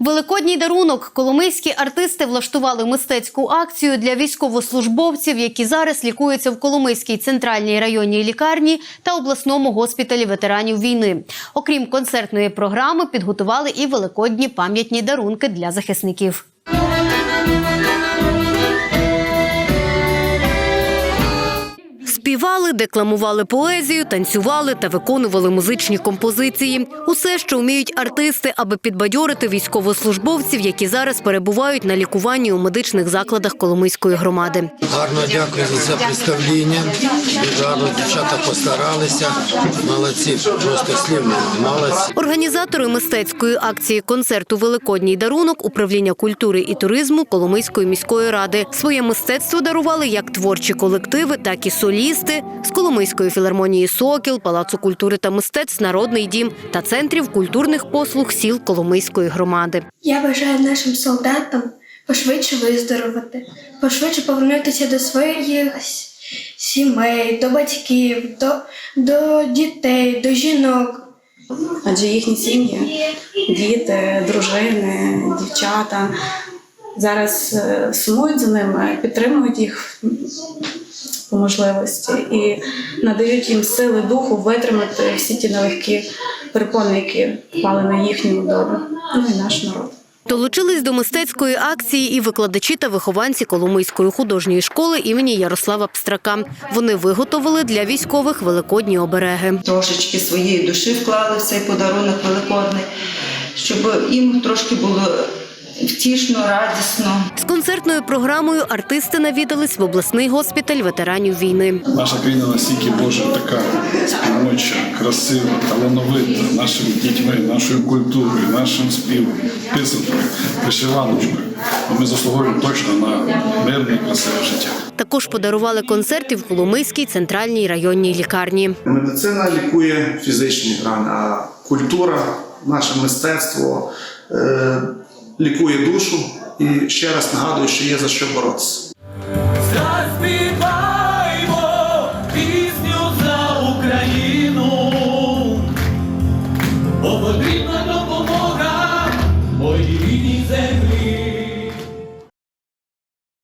Великодній дарунок коломийські артисти влаштували мистецьку акцію для військовослужбовців, які зараз лікуються в Коломийській центральній районній лікарні та обласному госпіталі ветеранів війни. Окрім концертної програми, підготували і великодні пам'ятні дарунки для захисників. Декламували поезію, танцювали та виконували музичні композиції. Усе, що вміють артисти, аби підбадьорити військовослужбовців, які зараз перебувають на лікуванні у медичних закладах Коломийської громади. Гарно дякую за це представління. Гарно дівчата постаралися. Молодці, просто слів. Молодці. Організатори мистецької акції концерту Великодній дарунок управління культури і туризму Коломийської міської ради. Своє мистецтво дарували як творчі колективи, так і солісти з Коломийської філармонії Сокіл, Палацу культури та мистецтв Народний дім та центрів культурних послуг сіл Коломийської громади. Я бажаю нашим солдатам пошвидше виздоровити, пошвидше повернутися до своїх сімей, до батьків, до, до дітей, до жінок. адже їхні сім'ї, діти, дружини, дівчата зараз е, сумують за ними, підтримують їх по можливості і надають їм сили духу витримати всі ті нелегкі перепони, які впали на їхню долю, ну і наш народ. Долучились до мистецької акції і викладачі та вихованці Коломийської художньої школи імені Ярослава Пстрака. Вони виготовили для військових великодні обереги. трошечки своєї душі вклали в цей подарунок великодний, щоб їм трошки було втішно, радісно. З концертною програмою артисти навідались в обласний госпіталь ветеранів війни. Наша країна настільки Боже така співоча, красива, талановита нашими дітьми, нашою культурою, нашим співом, писанкою, вишиваночкою. Ми заслуговуємо точно на мирне і красиве життя. Також подарували концерти в Коломийській центральній районній лікарні. Медицина лікує фізичні рани, а культура, наше мистецтво е, лікує душу. І ще раз нагадую, що є за що боротися.